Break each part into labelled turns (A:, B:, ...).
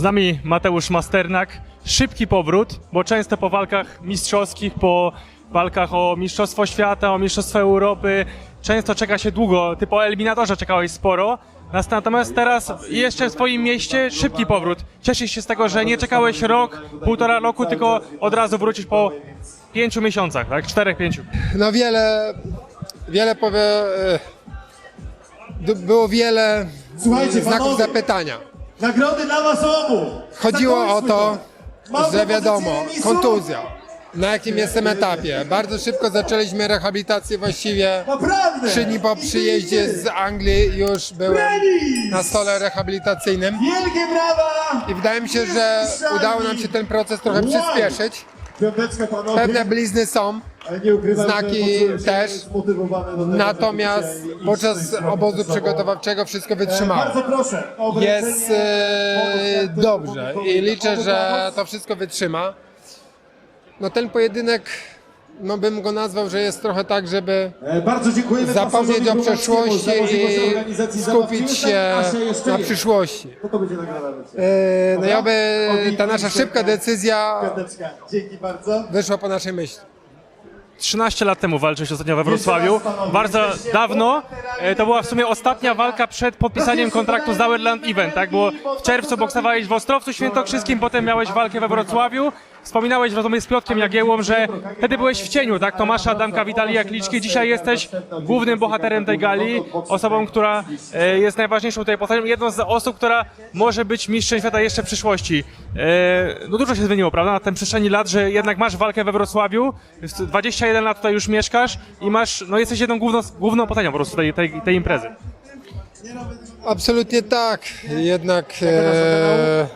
A: Z nami Mateusz Masternak. Szybki powrót, bo często po walkach mistrzowskich, po walkach o Mistrzostwo Świata, o Mistrzostwo Europy, często czeka się długo. Ty po eliminatorze czekałeś sporo. Natomiast teraz jeszcze w swoim mieście szybki powrót. Cieszysz się z tego, że nie czekałeś rok, półtora roku, tylko od razu wrócić po pięciu miesiącach, tak? Czterech, pięciu.
B: No wiele, wiele powie, e, było wiele
C: Słuchajcie,
B: znaków
C: panowie.
B: zapytania.
C: Nagrody dla was obu!
B: Chodziło o to, że wiadomo, kontuzja. Na jakim jestem etapie? Bardzo szybko zaczęliśmy rehabilitację właściwie.
C: Naprawdę!
B: Trzy dni po przyjeździe z Anglii już byłem na stole rehabilitacyjnym
C: Wielkie brawa!
B: i wydaje mi się, że udało nam się ten proces trochę przyspieszyć.
C: Piąteczka panowie,
B: Pewne blizny są,
C: ale nie ukrywam,
B: znaki
C: że
B: też.
C: do tego,
B: natomiast
C: żeby dzisiaj
B: podczas obozu przygotowawczego wszystko
C: E,
B: wytrzymało.
C: Bardzo proszę o wręczenie
B: Jest e, dobrze i liczę, że to wszystko wytrzyma. No ten pojedynek, no bym go nazwał, że jest trochę tak, żeby
C: E, Bardzo dziękujemy
B: zapomnieć o przeszłości i skupić się na przyszłości.
C: To to będzie nagrane.
B: E, No i oby ta nasza szybka decyzja
C: dzięki bardzo.
B: wyszła po naszej myśli.
A: 13 lat temu walczyłeś ostatnio we Wrocławiu. Bardzo dawno. E, To była w sumie ostatnia walka przed podpisaniem kontraktu z Dauerland Event, tak? Bo w czerwcu boksowałeś w Ostrowcu Świętokrzyskim, potem miałeś walkę we Wrocławiu. Wspominałeś w rozmowie z Piotkiem Jagiełą, że wtedy byłeś w cieniu, tak? Tomasza, Adamka, Witalija Kliczki. Dzisiaj jesteś głównym bohaterem tej gali, osobą, która e, jest najważniejszą tutaj postacią, jedną z osób, która może być mistrzem świata jeszcze w przyszłości. E, No dużo się zmieniło, prawda? Na tym przestrzeni lat, że jednak masz walkę we Wrocławiu, 21 lat tutaj już mieszkasz i masz, no jesteś jedną główną, główną postacią po prostu tej, tej, tej imprezy.
B: Absolutnie tak. Jednak e.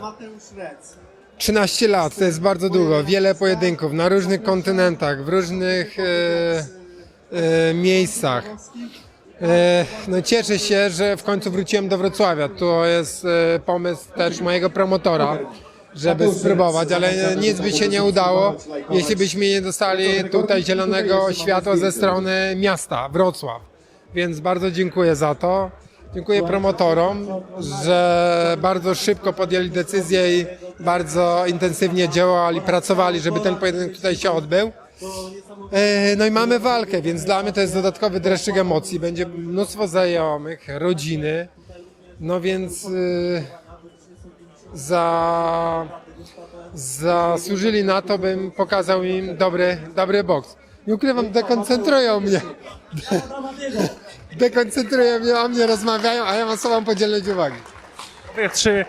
B: 13 lat to jest bardzo długo. Wiele pojedynków na różnych kontynentach, w różnych e, e, miejscach. E, no cieszę się, że w końcu wróciłem do Wrocławia. To jest e, pomysł też mojego promotora, żeby spróbować, ale nic by się nie udało, jeśli byśmy nie dostali tutaj zielonego światła ze strony miasta Wrocław. Więc bardzo dziękuję za to. Dziękuję promotorom, że bardzo szybko podjęli decyzję i bardzo intensywnie działali, pracowali, żeby ten pojedynek tutaj się odbył. E, No i mamy walkę, więc dla mnie to jest dodatkowy dreszczyk emocji. Będzie mnóstwo znajomych, rodziny. No więc y, za, zasłużyli na to, bym pokazał im dobry, dobry boks. Nie ukrywam, dekoncentrują mnie. Dekoncentrują mnie, o mnie rozmawiają, a ja mam sobą podzielić uwagi.
A: Czy e,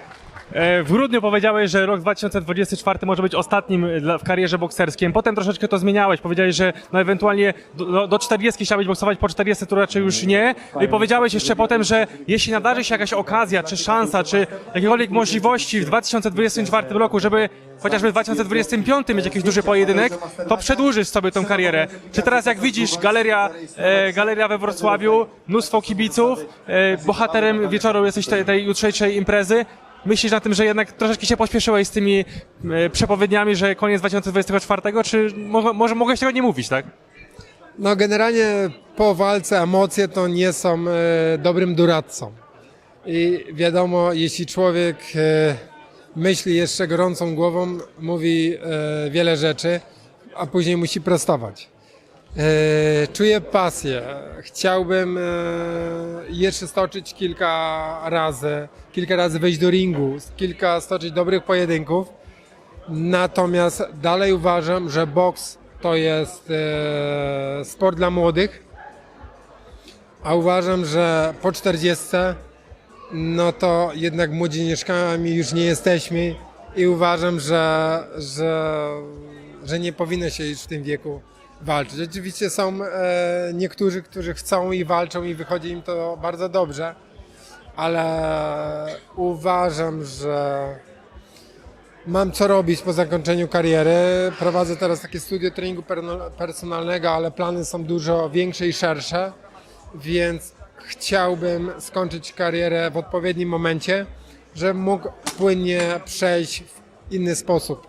A: w grudniu powiedziałeś, że rok 2024 może być ostatnim dla- w karierze bokserskim. Potem troszeczkę to zmieniałeś. Powiedziałeś, że no ewentualnie do, do- do 40 chciałbyś boksować, po 40 to raczej już nie. No I powiedziałeś jeszcze potem, że jeśli nadarzy się jakaś okazja, czy szansa, czy jakiekolwiek możliwości w 2024 roku, żeby chociażby w 2025 mieć jakiś duży pojedynek, to przedłużysz sobie tą karierę. Czy teraz jak widzisz galeria, e, galeria we Wrocławiu, mnóstwo kibiców, e, bohaterem wieczoru jesteś tej, tej jutrzejszej imprezy, Myślisz na tym, że jednak troszeczkę się pośpieszyłeś z tymi e, przepowiedniami, że koniec 2024, czy może, może mogłeś tego nie mówić, tak?
B: No generalnie po walce emocje to nie są e, dobrym doradcą. I wiadomo, jeśli człowiek e, myśli jeszcze gorącą głową, mówi e, wiele rzeczy, a później musi prostować. E, czuję pasję. Chciałbym e, jeszcze stoczyć kilka razy, kilka razy wejść do ringu, kilka stoczyć dobrych pojedynków. Natomiast dalej uważam, że boks to jest e, sport dla młodych, a uważam, że po 40 no to jednak młodzieniaszkami już nie jesteśmy i uważam, że, że, że nie powinno się już w tym wieku walczyć. Oczywiście są e, niektórzy, którzy chcą i walczą i wychodzi im to bardzo dobrze, ale uważam, że Mam co robić po zakończeniu kariery. Prowadzę teraz takie studio treningu personalnego, ale plany są dużo większe i szersze, więc chciałbym skończyć karierę w odpowiednim momencie, żebym mógł płynnie przejść w inny sposób.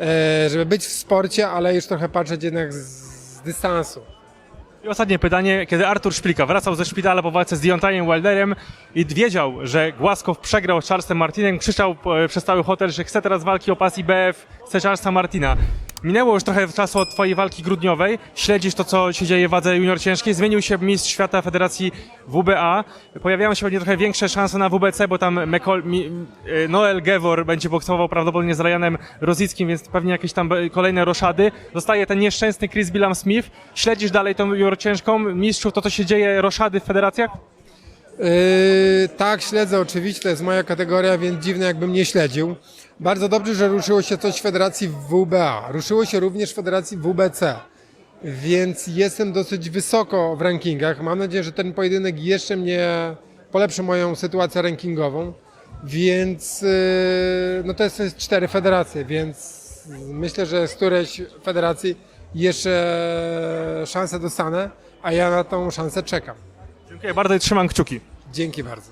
B: E, żeby być w sporcie, ale już trochę patrzeć jednak z, z dystansu.
A: I ostatnie pytanie. Kiedy Artur Szpilka wracał ze szpitala po walce z Deontayem Wilderem i wiedział, że Głaskow przegrał z Charlesem Martinem, krzyczał e, przez cały hotel, że chce teraz walki o pas IBF, chce Charlesa Martina. Minęło już trochę czasu od twojej walki grudniowej. Śledzisz to, co się dzieje w wadze junior ciężkiej. Zmienił się mistrz świata Federacji WBA. Pojawiają się pewnie trochę większe szanse na WBC, bo tam Mekol, mi, e, Noel Gevor będzie boksował prawdopodobnie z Ryanem Rozickim, więc pewnie jakieś tam kolejne roszady. Zostaje ten nieszczęsny Chris Billam Smith. Śledzisz dalej tą junior ciężką. Mistrzów, to co się dzieje, roszady w federacjach?
B: Yy, tak, śledzę oczywiście, to jest moja kategoria, więc dziwne jakbym nie śledził. Bardzo dobrze, że ruszyło się coś w Federacji WBA. Ruszyło się również w Federacji WBC. Więc jestem dosyć wysoko w rankingach. Mam nadzieję, że ten pojedynek jeszcze mnie polepszy moją sytuację rankingową. Więc yy, no to jest, to jest cztery federacje, więc myślę, że z którejś federacji jeszcze szansę dostanę, a ja na tą szansę czekam.
A: Dziękuję bardzo i trzymam kciuki.
B: Dzięki bardzo.